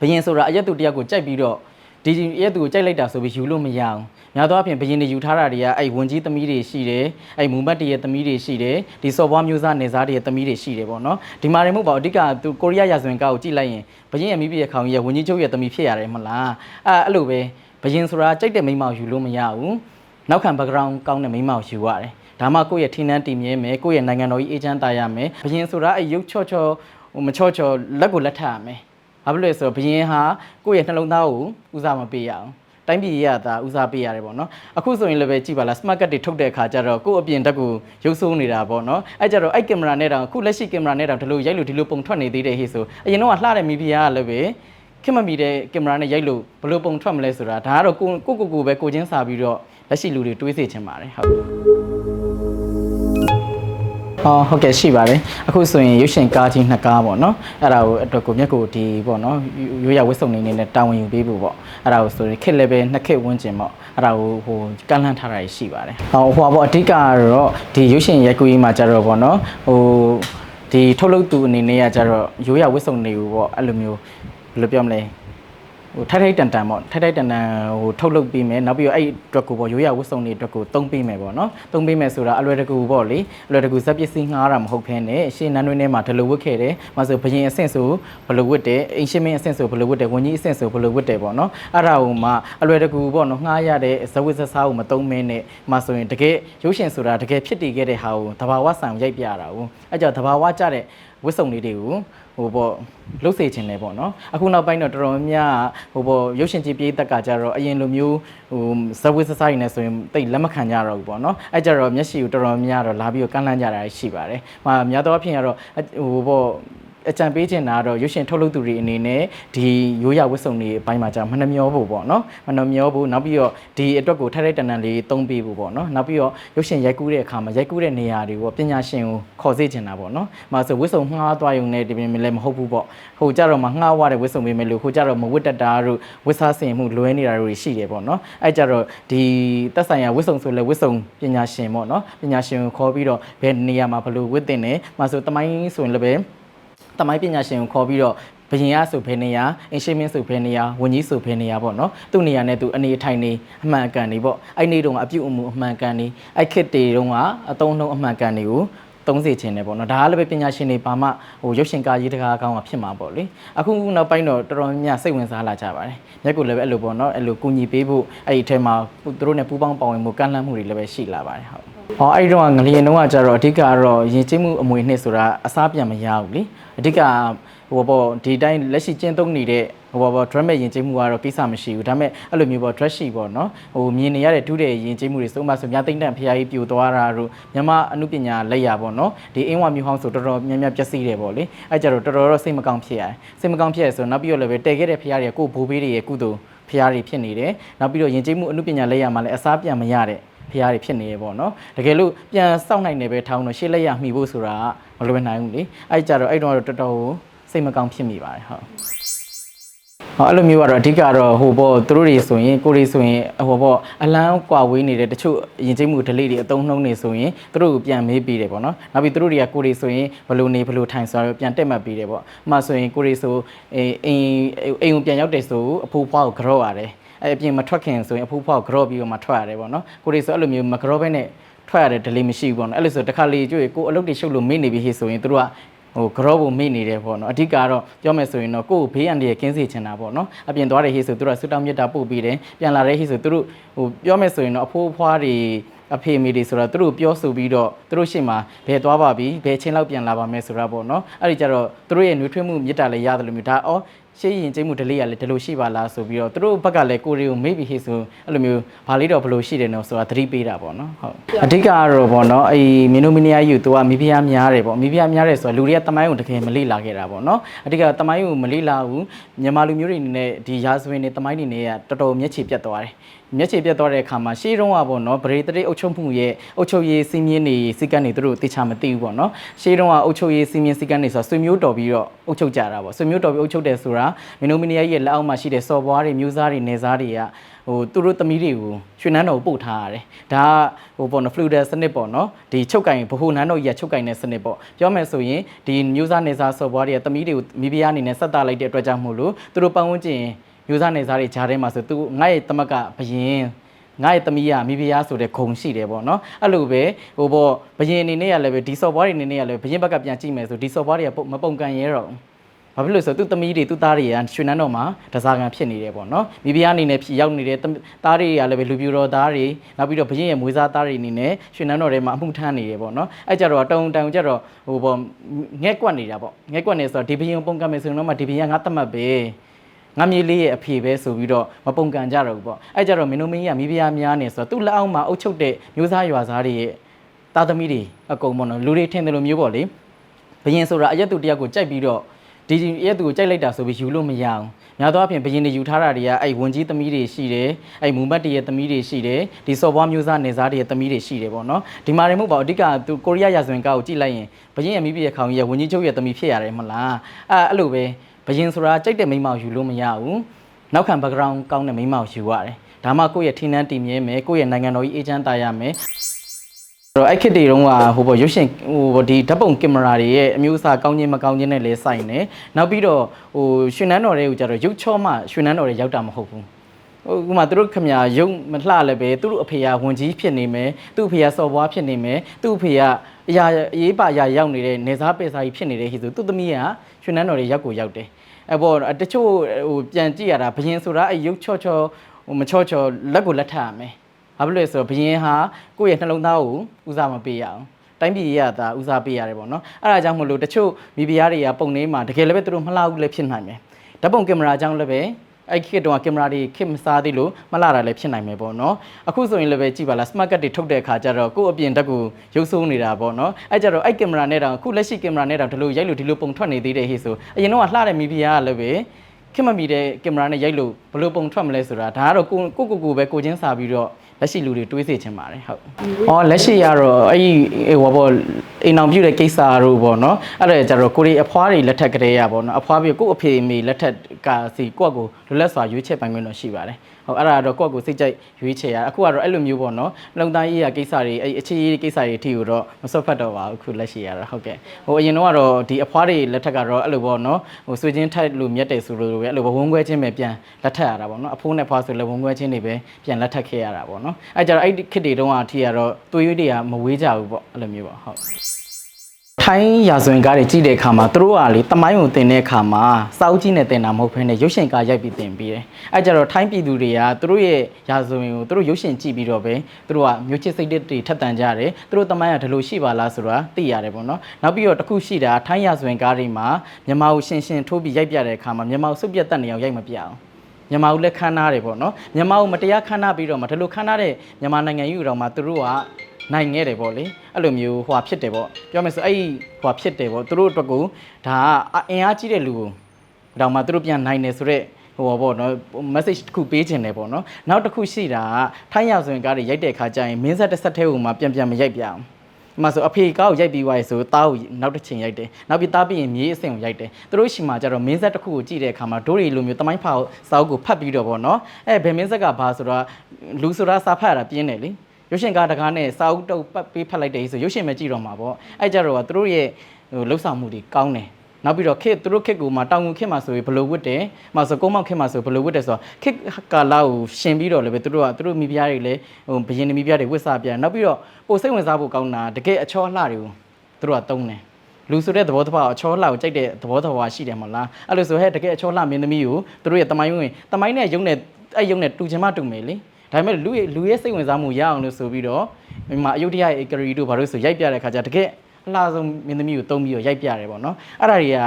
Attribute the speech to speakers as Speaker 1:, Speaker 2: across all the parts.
Speaker 1: ဘယင်ဆိုတာအရက်သူတယောက်ကိုကြိုက်ပြီးတော့ဒီအရက်သူကိုကြိုက်လိုက်တာဆိုပြီးယူလို့မရအောင်များသောအားဖြင့်ဘယင်တွေယူထားတာတွေကအဲ့ဝန်ကြီးသမီးတွေရှိတယ်အဲ့မူမတ်တွေရဲ့သမီးတွေရှိတယ်ဒီစော်ဘွားမျိုးစားနေစားတွေရဲ့သမီးတွေရှိတယ်ပေါ့နော်ဒီမှာတွေမဟုတ်ပါဘူးအဓိကသူကိုရီးယားရာဇဝင်ကားကိုကြည့်လိုက်ရင်ဘယင်ရဲ့မိဘရဲ့ခေါင်ကြီးရဲ့ဝန်ကြီးချုပ်ရဲ့သမီးဖြစ်ရတယ်မလားအဲ့အဲ့လိုပဲဘယင်ဆိုတာကြိုက်တဲ့မိန်းမကိုယူလို့မရဘူးနောက်ခံ background ကောင်းတဲ့မိန်းမကိုယူရတယ်ဒါမှကိုယ့်ရဲ့ထင်းနှန်းတည်မြဲမယ်ကိုယ့်ရဲ့နိုင်ငံတော်ကြီးအေးချမ်းသာရမယ်ဘယင်ဆိုတာအဲ့ရုပ်ချော့ချော့ဟိုမချော့ချော့လက်ကိုလက်ထပ်ရမယ် ဘာဖြစ်လို့လဲဆိုတော့ဘယင်ဟာကိုယ့်ရဲ့နှလုံးသားကိုဦးစားမပေးရအောင်တိုင်းပြည်ရတာဦးစားပေးရတယ်ပေါ့နော်အခုဆိုရင်လည်းပဲကြည့်ပါလား smart card တွေထုတ်တဲ့အခါကျတော့ကိုယ့်အပြင်တက်ကိုရုပ်ဆိုးနေတာပေါ့နော်အဲ့ကြတော့အဲ့ကင်မရာနဲ့တောင်အခုလက်ရှိကင်မရာနဲ့တောင်ဒီလိုရိုက်လို့ဒီလိုပုံထွက်နေသေးတယ်ဟေ့ဆိုအရင်တော့လှတဲ့မီဒီယာကလည်းပဲခင်မမီတဲ့ကင်မရာနဲ့ရိုက်လို့ဘယ်လိုပုံထွက်မလဲဆိုတာဒါကတော့ကိုကိုကိုကိုပဲကိုချင်းစာပြီးတော့လက်ရှိလူတွေတွေးစေချင်ပါတယ်ဟုတ် ဟောဟုတ်ကဲ့ရှိပါတယ်အခုဆိုရင်ရုပ်ရှင်ကားကြီးနှစ်ကားပေါ့နော်အဲ့ဒါကိုအတွက်ကိုမြက်ကိုဒီပေါ့နော်ရိုးရဝစ်စုံနေနေနဲ့တာဝန်ယူပေးဖို့ပေါ့အဲ့ဒါကိုဆိုရင်ခက် level နှစ်ခက်ဝန်းကျင်ပေါ့အဲ့ဒါကိုဟိုကန့်လန့်ထားတာရှိပါတယ်ဟောဟိုပေါ့အဓိကကတော့ဒီရုပ်ရှင်ရိုက်ကူးကြီးမှာကြတော့ပေါ့နော်ဟိုဒီထုတ်လုပ်သူအနေနဲ့ကကြတော့ရိုးရဝစ်စုံနေဘူးပေါ့အဲ့လိုမျိုးဘယ်လိုပြောမလဲ ဟိုထိုက်ထိုက်တန်တန်ပေါ့ထိုက်ထိုက်တန်တန်ဟိုထုတ်လုပ်ပြီးမယ်နောက်ပြီးတော့အဲ့အတွက်ကိုပေါ့ရိုးရဝတ်စုံတွေအတွက်ကိုတုံးပေးမယ်ပေါ့နော်တုံးပေးမယ်ဆိုတာအလွယ်တကူပေါ့လေအလွယ်တကူဇက်ပစ္စည်းငှားတာမဟုတ်ဘဲနဲ့ရှင်းနန်းတွင်းထဲမှာဒလိုဝတ်ခဲ့တယ်မဆိုဘရင်အဆင့်ဆိုဘလိုဝတ်တယ်အင်ရှင်မင်းအဆင့်ဆိုဘလိုဝတ်တယ်ဝန်ကြီးအဆင့်ဆိုဘလိုဝတ်တယ်ပေါ့နော်အဲ့ဒါဟိုမှအလွယ်တကူပေါ့နော်ငှားရတဲ့ဇဝတ်ဇစားကိုမတုံးမဲနဲ့မဆိုရင်တကယ်ရုပ်ရှင်ဆိုတာတကယ်ဖြစ်တည်ခဲ့တဲ့ဟာကိုတဘာဝဆန်ရိုက်ပြတာကိုအဲ့ကြောင့်တဘာဝကြတဲ့ ဝတ်စုံလေးတွေကိုဟိုပေါ့လှုပ်စေခြင်းလေပေါ့နော်အခုနောက်ပိုင်းတော့တော်တော်များများဟိုပေါ့ရုပ်ရှင်ကြည့်ပြေးတက်ကကြတော့အရင်လိုမျိုးဟိုဇဝတ်စဆိုင်နေဆိုရင်တိတ်လက်မခံကြတော့ဘူးပေါ့နော်အဲ့ကြတော့မျက်ရှိကိုတော်တော်များတော့လာပြီးတော့ကန့်လန့်ကြတာရှိပါတယ်။ဟာများသောအားဖြင့်ကတော့ဟိုပေါ့ အကြံပေးချင်တာကတော့ရုပ်ရှင်ထုတ်လုပ်သူတွေအနေနဲ့ဒီရိုးရဝတ်စုံတွေအပိုင်းမှာကြာမနှမျောဖို့ပေါ့နော်မနှမျောဖို့နောက်ပြီးတော့ဒီအတွက်ကိုထိုက်ထိုက်တန်တန်လေးသုံးပေးဖို့ပေါ့နော်နောက်ပြီးတော့ရုပ်ရှင်ရိုက်ကူးတဲ့အခါမှာရိုက်ကူးတဲ့နေရာတွေပေါ့ပညာရှင်ကိုခေါ်စေချင်တာပေါ့နော်။မှာဆိုဝတ်စုံငှားသွားရုံနဲ့ဒီပြင်လည်းမဟုတ်ဘူးပေါ့။ဟိုကြတော့မှငှားဝတဲ့ဝတ်စုံပေးမယ်လို့ဟိုကြတော့မဝတ်တတ်တာတို့ဝတ်စားစင်မှုလွဲနေတာတို့ရှိတယ်ပေါ့နော်။အဲ့ကြတော့ဒီတက်ဆိုင်ရာဝတ်စုံဆိုလဲဝတ်စုံပညာရှင်ပေါ့နော်။ပညာရှင်ကိုခေါ်ပြီးတော့ဘယ်နေရာမှာဘယ်လိုဝတ်တင်တယ်။မှာဆိုတမိုင်းဆိုရင်လည်းပဲ တမိုင်းပညာရှင်ကိုခေါ်ပြီးတော့ဘယင်ရဆိုဘယ်နေရာအင်ရှင်မင်းဆိုဘယ်နေရာဝန်ကြီးဆိုဘယ်နေရာပေါ့နော်သူ့နေရာနဲ့သူအနေအထိုင်နေအမှန်အကန်နေပေါ့အဲ့နေတုန်းကအပြုတ်အမူအမှန်အကန်နေအဲ့ခစ်တေတုန်းကအတုံးနှုံအမှန်အကန်တွေကို သုံးစေခြင်းတယ်ပေါ့နော်ဒါကလည်းပဲပညာရှင်တွေဘာမှဟိုရုပ်ရှင်ကားရေးတကားကောင်းတာဖြစ်မှာပေါ့လေအခုနောက်ပိုင်းတော့တော်တော်များများစိတ်ဝင်စားလာကြပါတယ်မြက်ကိုလည်းပဲအဲ့လိုပေါ့နော်အဲ့လိုကူညီပေးဖို့အဲ့ဒီအထက်မှာသူတို့နဲ့ပူးပေါင်းပါဝင်မှုကန့်လန့်မှုတွေလည်းပဲရှိလာပါတယ်ဟုတ်ဟောအဲ့ဒီတော့ငလျင်တုန်းကကြတော့အဓိကကတော့ယဉ်ကျေးမှုအမွေနှစ်ဆိုတာအစားပြန်မရဘူးလေအဓိက ဟိုပေါ့ဒီတိုင်းလက်ရှိကျင်းသုံးနေတဲ့ဟိုပေါ့ drum ရဲ့ယဉ်ကျေးမှုကတော့ကိစ္စမရှိဘူးဒါပေမဲ့အဲ့လိုမျိုးပေါ့ dress ရှိပေါ့နော်ဟိုမြင်နေရတဲ့တူးတဲ့ယဉ်ကျေးမှုတွေစုံမဆိုမြသိမ့်တန်ဖျားကြီးပြိုသွားတာတို့မြန်မာအမှုပညာလက်ရပေါ့နော်ဒီအင်းဝမျိုးဟောင်းဆိုတော်တော်များများပျက်စီးတယ်ပေါ့လေအဲ့ကြတော့တော်တော်တော့စိတ်မကောင်းဖြစ်ရတယ်စိတ်မကောင်းဖြစ်ရဆိုတော့နောက်ပြီးတော့လည်းပဲတည်ခဲ့တဲ့ဖျားတွေကကိုယ့်ဘိုးဘေးတွေရဲ့ကုသိုလ်ဖျားတွေဖြစ်နေတယ်နောက်ပြီးတော့ယဉ်ကျေးမှုအမှုပညာလက်ရမှာလည်းအစားပြန်မရတဲ့ဖျားတွေဖြစ်နေရပေါ့နော်တကယ်လို့ပြန်စောင့်နိုင်တယ်ပဲထောင်းတော့ရှေ့လက်ရမှီဖို့ဆိုတာကမလွယ်နိုင်ဘူးလေအဲ့ကြတော့အဲ့တော့တော်တော်ကို စိတ်မကောင်းဖြစ်မိပါတယ်ဟုတ်ဟောအဲ့လိုမျိုးကတော့အဓိကတော့ဟိုပေါ့သူတို့တွေဆိုရင်ကိုတွေဆိုရင်ဟိုပေါ့အလန်းကွာဝေးနေတဲ့တချို့ယဉ်ကျေးမှု delay တွေအသုံးနှုန်းနေဆိုရင်သူတို့ကိုပြန်မေးပေးတယ်ပေါ့နော်နောက်ပြီးသူတို့တွေကကိုတွေဆိုရင်ဘယ်လိုနေဘယ်လိုထိုင်ဆိုတော့ပြန်တက်မှတ်ပေးတယ်ပေါ့အမှဆိုရင်ကိုတွေဆိုအိမ်အိမ်အိမ်ကိုပြန်ရောက်တယ်ဆိုအဖိုးဖွားကိုကြော့ရတယ်အဲ့အပြင်မထွက်ခင်ဆိုရင်အဖိုးဖွားကိုကြော့ပြီးတော့မှထွက်ရတယ်ပေါ့နော်ကိုတွေဆိုအဲ့လိုမျိုးမကြော့ဘဲနဲ့ထွက်ရတဲ့ delay မရှိဘူးပေါ့နော်အဲ့လိုဆိုတခါလေကြွေကိုအလုပ်တွေရှုပ်လို့မေ့နေပြီဟေ့ဆိုရင်သူတို့က ဟိုကြောဖို့မေ့နေတယ်ပေါ့နော်အဓိကတော့ပြောမယ်ဆိုရင်တော့ကိုယ့်ကိုဘေးအန္တရာယ်ကင်းစေချင်တာပေါ့နော်အပြင်သွားတဲ့ဟေ့ဆိုသူတို့ကဆွတောင်းမြတ်တာပို့ပြီးတယ်ပြန်လာတဲ့ဟေ့ဆိုသူတို့ဟိုပြောမယ်ဆိုရင်တော့အဖိုးအဖွားတွေအဖေမိတွေဆိုတော့သူတို့ပြောဆိုပြီးတော့သူတို့ရှေ့မှာဘယ်သွားပါပြီဘယ်ချင်းလောက်ပြန်လာပါမယ်ဆိုတာပေါ့နော်အဲ့ဒီကြတော့သူတို့ရဲ့နှွေးထွေးမှုမြတ်တာလည်းရတယ်လို့မျိုးဒါအော် ရှေ့ရင်ကျိမှုဒလေးရလည်းဒီလိုရှိပါလားဆိုပြီးတော့သူတို့ဘက်ကလည်းကိုရီကိုမေ့ပြီးဟေ့ဆိုအဲ့လိုမျိုးဘာလေးတော့ဘလို့ရှိတယ်နော်ဆိုတာသတိပေးတာပေါ့နော်ဟုတ်အဓိကကတော့ပေါ့နော်အဲ့မီနိုမီနီယာယူသူကမိဖုရားများတယ်ပေါ့မိဖုရားများတယ်ဆိုတော့လူတွေကတမိုင်းကိုတကယ်မလေ့လာခဲ့တာပေါ့နော်အဓိကတမိုင်းကိုမလေ့လာဘူးမြန်မာလူမျိုးတွေအနေနဲ့ဒီရာဇဝင်တွေတမိုင်းတွေနဲ့ကတော်တော်မျက်ခြေပြတ်သွားတယ်မျက်ခြေပြတ်သွားတဲ့အခါမှာရှေးတုန်းကပေါ့နော်ဗရေတရိတ်အုပ်ချုပ်မှုရဲ့အုပ်ချုပ်ရေးစီမင်းတွေစီကံတွေသူတို့တေချာမသိဘူးပေါ့နော်ရှေးတုန်းကအုပ်ချုပ်ရေးစီမင်းစီကံတွေဆိုတာဆွေမျိုးတော်ပြီးတော့အုပ်ချုပ်ကြတာပေါ့ဆွေမျိုးတော်ပြီးအုပ်ချုပ်တယ်ဆိုတာမင်းတို့မီနီယာကြီးရဲ့လက်အောက်မှာရှိတဲ့စော်ဘွားတွေမျိုးစားတွေနေစားတွေကဟိုသူတို့သမီးတွေကိုရွှေနန်းတော်ကိုပို့ထားရတယ်ဒါကဟိုပေါ့နော်ဖလူဒါစနစ်ပေါ့နော်ဒီချုပ်ကင်ဗဟိုနန်းတော်ကြီးကချုပ်ကင်တဲ့စနစ်ပေါ့ပြောမယ်ဆိုရင်ဒီမျိုးစားနေစားစော်ဘွားတွေကသမီးတွေကိုမိဖုရားအနေနဲ့ဆက်တာလိုက်တဲ့အတွက်ကြောင့်မို့လို့သူတို့ပတ်ဝန်းကျင်မျိုးစားနေစားတွေဂျားထဲမှာဆိုသူငါ့ရဲ့တမက်ကဘယင်ငါ့ရဲ့သမီးကမိဖုရားဆိုတဲ့ဂုံရှိတယ်ပေါ့နော်အဲ့လိုပဲဟိုပေါ့ဘယင်အနေနဲ့ကလည်းပဲဒီစော်ဘွားတွေအနေနဲ့ကလည်းဘယင်ဘက်ကပြန်ကြည့်မယ်ဆိုဒီစော်ဘွားတွေကမပုံကန်ရဲတော့ဘူး ဘာဖြစ်လို့လဲဆိုတော့သူ့သမီးတွေသူ့သားတွေကရွှေနန်းတော်မှာတစားကန်ဖြစ်နေတယ်ပေါ့နော်မိဖုရားအနေနဲ့ဖြစ်ရောက်နေတဲ့သားတွေကလည်းပဲလူပြူတော်သားတွေနောက်ပြီးတော့ဘရင်ရဲ့မွေးစားသားတွေအနေနဲ့ရွှေနန်းတော်ထဲမှာအမှုထမ်းနေတယ်ပေါ့နော်အဲ့ကြတော့တုံတုံကြတော့ဟိုပေါ့ငဲ့ကွက်နေတာပေါ့ငဲ့ကွက်နေဆိုတော့ဒီဘရင်ကိုပုံကတ်မယ်ဆိုရင်တော့မှဒီဘရင်ကငါတတ်မှတ်ပဲငါမြေးလေးရဲ့အဖေပဲဆိုပြီးတော့မပုံကန်ကြတော့ဘူးပေါ့အဲ့ကြတော့မင်းတို့မင်းကြီးကမိဖုရားများနေဆိုတော့သူ့လက်အောက်မှာအုပ်ချုပ်တဲ့မျိုးသားရွာသားတွေရဲ့သားသမီးတွေအကုန်ပေါ့နော်လူတွေထင်တယ်လို့မျိုးပေါ့လေဘရင်ဆိုတာအရက်သူတယောက်ကိုကြိုက်ပြီးတော့ ဒီရက်သူကိုကြိုက်လိုက်တာဆိုပြီးယူလို့မရအောင်များသောအားဖြင့်ဘရင်တွေယူထားတာတွေကအဲ့ဝန်ကြီးသမီးတွေရှိတယ်အဲ့မူမတ်တွေရဲ့သမီးတွေရှိတယ်ဒီစော်ဘွားမျိုးစားနေစားတွေရဲ့သမီးတွေရှိတယ်ပေါ့နော်ဒီမှာရင်မဟုတ်ပါဘူးအဓိကသူကိုရီးယားရာဇဝင်ကားကိုကြည့်လိုက်ရင်ဘရင်ရဲ့မိဘရဲ့ခေါင်းကြီးရဲ့ဝန်ကြီးချုပ်ရဲ့သမီးဖြစ်ရတယ်မလားအဲ့အဲ့လိုပဲဘရင်ဆိုတာကြိုက်တဲ့မိန်းမကိုယူလို့မရဘူးနောက်ခံ background ကောင်းတဲ့မိန်းမကိုယူရတယ်ဒါမှကိုယ့်ရဲ့ထင်းနှန်းတည်မြဲမယ်ကိုယ့်ရဲ့နိုင်ငံတော်ကြီးအေဂျင့်တာရမယ်အဲ့ တော့အဲ့ခစ်တွေတုန်းကဟိုပေါ့ရုပ်ရှင်ဟိုဒီဓာတ်ပုံကင်မရာတွေရဲ့အမျိုးအစားကောင်းခြင်းမကောင်းခြင်းနဲ့လည်းဆိုင်နေနောက်ပြီးတော့ဟိုရွှေနန်းတော်တွေကိုကြတော့ရုပ်ချောမှရွှေနန်းတော်တွေရောက်တာမဟုတ်ဘူးဟိုဥပမာသူတို့ခမညာရုပ်မလှလည်းပဲသူတို့အဖေကဝန်ကြီးဖြစ်နေမယ်သူ့အဖေကစော်ဘွားဖြစ်နေမယ်သူ့အဖေကအရာအရေးပါအရာရောက်နေတဲ့နေစားပေစားကြီးဖြစ်နေတဲ့ဟိဆိုသူ့သမီးကရွှေနန်းတော်တွေရောက်ကိုရောက်တယ်အဲ့ပေါ်တချို့ဟိုပြန်ကြည့်ရတာဘရင်ဆိုတာအဲ့ရုပ်ချော့ချော့ဟိုမချော့ချော့လက်ကိုလက်ထပ်ရမယ် ဘာဖြစ်လို့လဲဆိုတော့ဘရင်ဟာကိုယ့်ရဲ့နှလုံးသားကိုဦးစားမပေးရအောင်တိုင်းပြည်ရတာဦးစားပေးရတယ်ပေါ့နော်အဲ့ဒါကြောင့်မလို့တချို့မိဖုရားတွေကပုံနေမှာတကယ်လည်းပဲသူတို့မလှဘူးလည်းဖြစ်နိုင်တယ်ဓာတ်ပုံကင်မရာကြောင့်လည်းပဲအဲ့ခေတ်တုန်းကကင်မရာတွေခေတ်မစားသေးလို့မလှတာလည်းဖြစ်နိုင်မယ်ပေါ့နော်အခုဆိုရင်လည်းပဲကြည့်ပါလား smart card တွေထုတ်တဲ့အခါကျတော့ကိုယ့်အပြင်ဓာတ်ကိုရုပ်ဆိုးနေတာပေါ့နော်အဲ့ကြတော့အဲ့ကင်မရာနဲ့တောင်အခုလက်ရှိကင်မရာနဲ့တောင်ဒီလိုရိုက်လို့ဒီလိုပုံထွက်နေသေးတယ်ဟေ့ဆိုအရင်တော့လှတဲ့မိဖုရားကလည်းပဲခင်မမီတဲ့ကင်မရာနဲ့ရိုက်လို့ဘယ်လိုပုံထွက်မလဲဆိုတာဒါကတော့ကိုကိုကိုကိုပဲကိုချင်းစာပြီးတော့ လက်ရှိလူတွေတွေးစေချင်ပါတယ်ဟုတ်။အော်လက်ရှိရတော့အဲ့ဒီဟိုဘောအိမ်အောင်ပြုတ်တဲ့ကိစ္စတို့ပေါ့နော်။အဲ့ဒါကြတော့ကိုရီအဖွားတွေလက်ထက်ကလေးရပေါ့နော်။အဖွားပြီးကို့အဖေအမေလက်ထက်ကစီကိုယ့်ကိုလွတ်လပ်စွာရွေးချယ်ပိုင်ခွင့်တော့ရှိပါတယ်။ ဟုတ်အဲ့ဒါတော့ကိုယ့်ကိုစိတ်ကြိုက်ရွေးချယ်ရအခုကတော့အဲ့လိုမျိုးပေါ့နော်။လုံသားရေးရကိစ္စတွေအဲ့အခြေရေးကိစ္စတွေအထိကိုတော့မစွတ်ဖတ်တော့ပါဘူးအခုလက်ရှိရတော့ဟုတ်ကဲ့။ဟိုအရင်တော့ကတော့ဒီအဖွားတွေလက်ထက်ကတော့အဲ့လိုပေါ့နော်။ဟိုဆွေချင်းထိုက်လို့မြတ်တယ်ဆိုလို့ပဲအဲ့လိုဝန်းခွဲချင်းပဲပြန်လက်ထက်ရတာပေါ့နော်။အဖိုးနဲ့ဖွားဆိုလည်းဝန်းခွဲချင်းတွေပဲပြန်လက်ထက်ခဲ့ရတာပေါ့နော်။အဲ့ကြတော့အဲ့ဒီခေတ်တွေတုန်းကအထိကတော့သွေးရွေးတွေကမဝေးကြဘူးပေါ့အဲ့လိုမျိုးပေါ့ဟုတ် ထိုင်းရာဇဝင်ကားတွေကြည့်တဲ့အခါမှာသူတို့ကလေတမိုင်းကိုတင်တဲ့အခါမှာစောက်ကြီးနဲ့တင်တာမဟုတ်ဘဲနဲ့ရုပ်ရှင်ကားရိုက်ပြီးတင်ပြီးတယ်။အဲကြတော့ထိုင်းပြည်သူတွေကသူတို့ရဲ့ရာဇဝင်ကိုသူတို့ရုပ်ရှင်ကြည့်ပြီးတော့ပဲသူတို့ကမျိုးချစ်စိတ်တွေထက်တန်ကြတယ်။သူတို့တမိုင်းကဒီလိုရှိပါလားဆိုတာသိရတယ်ပေါ့နော်။နောက်ပြီးတော့တစ်ခုရှိတာထိုင်းရာဇဝင်ကားတွေမှာမြန်မာကိုရှင်းရှင်းထိုးပြီးရိုက်ပြတဲ့အခါမှာမြန်မာကိုစုပ်ပြတ်တက်နေအောင်ရိုက်မပြအောင်။ မြန်မာဦးလက်ခန်းနာတယ်ပေါ့နော်မြန်မာဦးမတရားခန်းနာပြီးတော့မှဒီလိုခန်းနာတဲ့မြန်မာနိုင်ငံယူတော့မှသူတို့ကနိုင်ခဲ့တယ်ပေါ့လေအဲ့လိုမျိုးဟွာဖြစ်တယ်ပေါ့ပြောမယ်ဆိုအဲ့ဒီဟွာဖြစ်တယ်ပေါ့သူတို့အတွက်ကိုဒါကအင်အားကြီးတဲ့လူကိုတော့မှသူတို့ပြန်နိုင်တယ်ဆိုတော့ဟိုပေါ့နော် message တစ်ခုပေးခြင်းတယ်ပေါ့နော်နောက်တစ်ခုရှိတာကထိုင်းရဆိုရင်ကားတွေရိုက်တဲ့ခါကျရင်မင်းဆက်တစ်ဆက်သေးဟိုမှာပြန်ပြန်မရိုက်ပြအောင် ဒီမှာဆိုအဖေကားကိုရိုက်ပြီးသွားရဆိုတားကိုနောက်တစ်ချိန်ရိုက်တယ်နောက်ပြီးတားပြီးရင်မြေးအဆင့်ကိုရိုက်တယ်သူတို့ရှိမှကျတော့မင်းဆက်တစ်ခုကိုကြည့်တဲ့အခါမှာဒိုးရီလိုမျိုးတမိုင်းဖောက်စာအုပ်ကိုဖတ်ပြီးတော့ဗောနော်အဲဘယ်မင်းဆက်ကဘာဆိုတော့လူဆိုတာစာဖတ်ရတာပြင်းတယ်လေရုပ်ရှင်ကားတကားနဲ့စာအုပ်တုပ်ပတ်ပေးဖတ်လိုက်တယ်ဆိုရုပ်ရှင်ပဲကြည့်တော့မှာဗောအဲကြတော့ကသူတို့ရဲ့ဟိုလှုပ်ဆောင်မှုတွေကောင်းတယ် နောက်ပြီးတော့ခေတ်သူတို့ခေတ်ကူမှာတောင်ငူခေတ်မှာဆိုရင်ဘယ်လိုဝတ်တယ်။မှာဆိုကုန်းမောက်ခေတ်မှာဆိုဘယ်လိုဝတ်တယ်ဆိုတော့ခေတ်ကာလာကိုရှင်ပြီးတော့လည်းပဲသူတို့ကသူတို့မိဖုရားတွေလည်းဟိုဘယင်းမိဖုရားတွေဝတ်စားပြန်နောက်ပြီးတော့ပိုစိတ်ဝင်စားဖို့ကောင်းတာတကယ်အချောလှတွေကိုသူတို့ကတုံးတယ်။လူဆိုတဲ့သဘောတစ်ပါးအချောလှကိုကြိုက်တဲ့သဘောတစ်ပါးရှိတယ်မလား။အဲ့လိုဆိုဟဲ့တကယ်အချောလှမင်းသမီးကိုသူတို့ရဲ့တမိုင်းဝင်တမိုင်းနဲ့ရုံနဲ့အဲ့ရုံနဲ့တူချင်မှတူမယ်လေ။ဒါပေမဲ့လူရဲ့လူရဲ့စိတ်ဝင်စားမှုရအောင်လို့ဆိုပြီးတော့ဒီမှာအယုဒ္ဓယရဲ့ကရီတို့ဘာလို့ဆိုရိုက်ပြတဲ့ခါကျတကယ် အလှဆုံးမင်းသမီးကိုတုံးပြီးတော့ရိုက်ပြတယ်ပေါ့နော်။အဲ့ဒါတွေက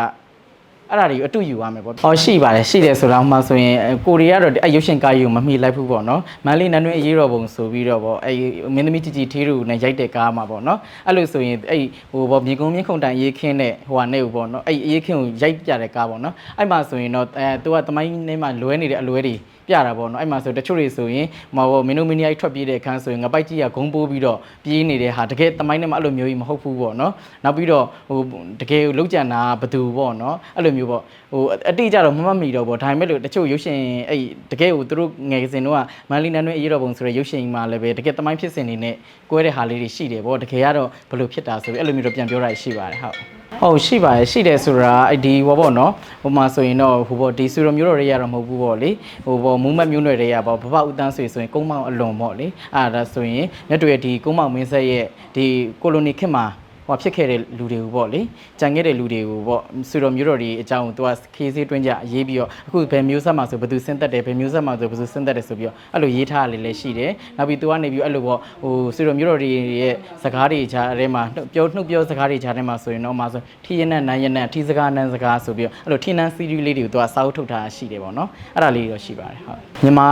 Speaker 1: အဲ့ဒါတွေကိုအတူယူရမယ်ပေါ့။အော်ရှိပါတယ်ရှိတယ်ဆိုတော့မှဆိုရင်အဲကိုရီးယားတော့အဲ့ရုပ်ရှင်ကားကြီးကိုမမှီလိုက်ဘူးပေါ့နော်။မန်လေးနန်းတွင်းအရေးတော်ပုံဆိုပြီးတော့ပေါ့အဲ့မင်းသမီးជីជីသေးတို့နဲ့ရိုက်တဲ့ကားမှာပေါ့နော်။အဲ့လိုဆိုရင်အဲ့ဟိုပေါ့မြေကုန်းမြင့်ခုန်တိုင်ရေးခင်းတဲ့ဟိုဟာနဲ့ဟိုပေါ့နော်။အဲ့အရေးခင်းကိုရိုက်ပြတဲ့ကားပေါ့နော်။အဲ့မှာဆိုရင်တော့အဲသူကတမိုင်းနဲ့မှလွဲနေတဲ့အလွဲတွေ ပြပြတာပေါ့နော်အဲ့မှာဆိုတချို့တွေဆိုရင်မဟုတ်မင်းတို့မင်းကြီးထွက်ပြေးတဲ့အခန်းဆိုရင်ငပိုက်ကြီးကဂုံပိုးပြီးတော့ပြေးနေတဲ့ဟာတကယ်တမိုင်းနဲ့မှအဲ့လိုမျိုးကြီးမဟုတ်ဘူးပေါ့နော်နောက်ပြီးတော့ဟိုတကယ်လုံးကြံတာဘသူပေါ့နော်အဲ့လိုမျိုးပေါ့ဟိုအတိအကျတော့မမှတ်မိတော့ပေါ့ဒါပေမဲ့လို့တချို့ရုပ်ရှင်အဲ့တကယ်ကိုသူတို့ငယ်စဉ်တော့မန်လီနန်တွင်အရေးတော်ပုံဆိုတဲ့ရုပ်ရှင်မှာလည်းပဲတကယ်တမိုင်းဖြစ်စဉ်နေနဲ့ကွဲတဲ့ဟာလေးတွေရှိတယ်ပေါ့တကယ်ကတော့ဘယ်လိုဖြစ်တာဆိုပြီးအဲ့လိုမျိုးတော့ပြန်ပြောတာရှိပါတယ်ဟုတ် ဟုတ်ရှိပါတယ်ရှိတယ်ဆိုတာအဲ့ဒီဟောပေါ့နော်ဟိုမှာဆိုရင်တော့ဟိုပေါ့ဒီဆူရမျိုးတော်တွေရတော့မဟုတ်ဘူးပေါ့လေဟိုပေါ့မူးမတ်မျိုးနွယ်တွေကပေါ့ဘဘဦးတန်းဆွေဆိုရင်ကုန်းမောင်အလွန်ပေါ့လေအဲ့ဒါဆိုရင်မြတ်တွေဒီကုန်းမောင်မင်းဆက်ရဲ့ဒီကိုလိုနီခေတ်မှာ ဟောဖြစ်ခဲ့တဲ့လူတွေကိုပေါ့လေကြံခဲ့တဲ့လူတွေကိုပေါ့ဆူရမျိုးတော်တွေအကြောင်းသူကခေးစေးတွင်းကြရေးပြီးတော့အခုဘယ်မျိုးဆက်မှာဆိုဘယ်သူဆင်းသက်တယ်ဘယ်မျိုးဆက်မှာဆိုဘယ်သူဆင်းသက်တယ်ဆိုပြီးတော့အဲ့လိုရေးထားရလေလည်းရှိတယ်နောက်ပြီးသူကနေပြီးအဲ့လိုပေါ့ဟိုဆူရမျိုးတော်တွေရဲ့စကားတွေကြားထဲမှာပြောနှုတ်ပြောစကားတွေကြားထဲမှာဆိုရင်တော့မှာဆိုထီးရနံနန်းရနံထီးစကားနန်းစကားဆိုပြီးတော့အဲ့လိုထီးနန်းစီရီလေးတွေကိုသူကစာအုပ်ထုတ်ထားရှိတယ်ပေါ့နော်အဲ့ဒါလေးတော့ရှိပါတယ်ဟုတ်မြန်မာ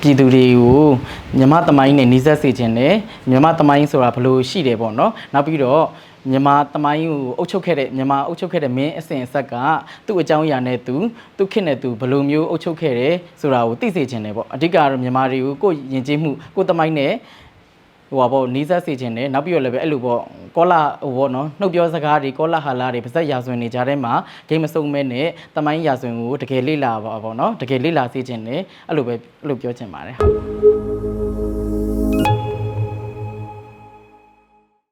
Speaker 1: ပြည်သူတွေကိုမြန်မာသမိုင်းနဲ့နှီးစပ်စေခြင်းနဲ့မြန်မာသမိုင်းဆိုတာဘယ်လိုရှိတယ်ပေါ့နော်နောက်ပြီးတော့ မြန်မာသမိုင်းကိုအုပ်ချုပ်ခဲ့တဲ့မြန်မာအုပ်ချုပ်ခဲ့တဲ့မင်းအစဉ်အဆက်ကသူ့အကြောင်းအရာနဲ့သူသူခေတ်နဲ့သူဘယ်လိုမျိုးအုပ်ချုပ်ခဲ့တယ်ဆိုတာကိုသိစေခြင်းတယ်ပေါ့အဓိကကတော့မြန်မာတွေကိုကိုယ်ယဉ်ကျေးမှုကိုယ်သမိုင်းနဲ့ဟိုပါပေါ့နီးစပ်စေခြင်းနဲ့နောက်ပြီးတော့လည်းပဲအဲ့လိုပေါ့ကောလာဟိုပေါ့နော်နှုတ်ပြောစကားတွေကောလာဟာလာတွေပါဇက်ရာဇဝင်တွေကြားထဲမှာဂိမ်းမစုံမဲနဲ့တမိုင်းရာဇဝင်ကိုတကယ်လေ့လာပါပေါ့နော်တကယ်လေ့လာစေခြင်းနဲ့အဲ့လိုပဲအဲ့လိုပြောချင်ပါတယ်ဟုတ်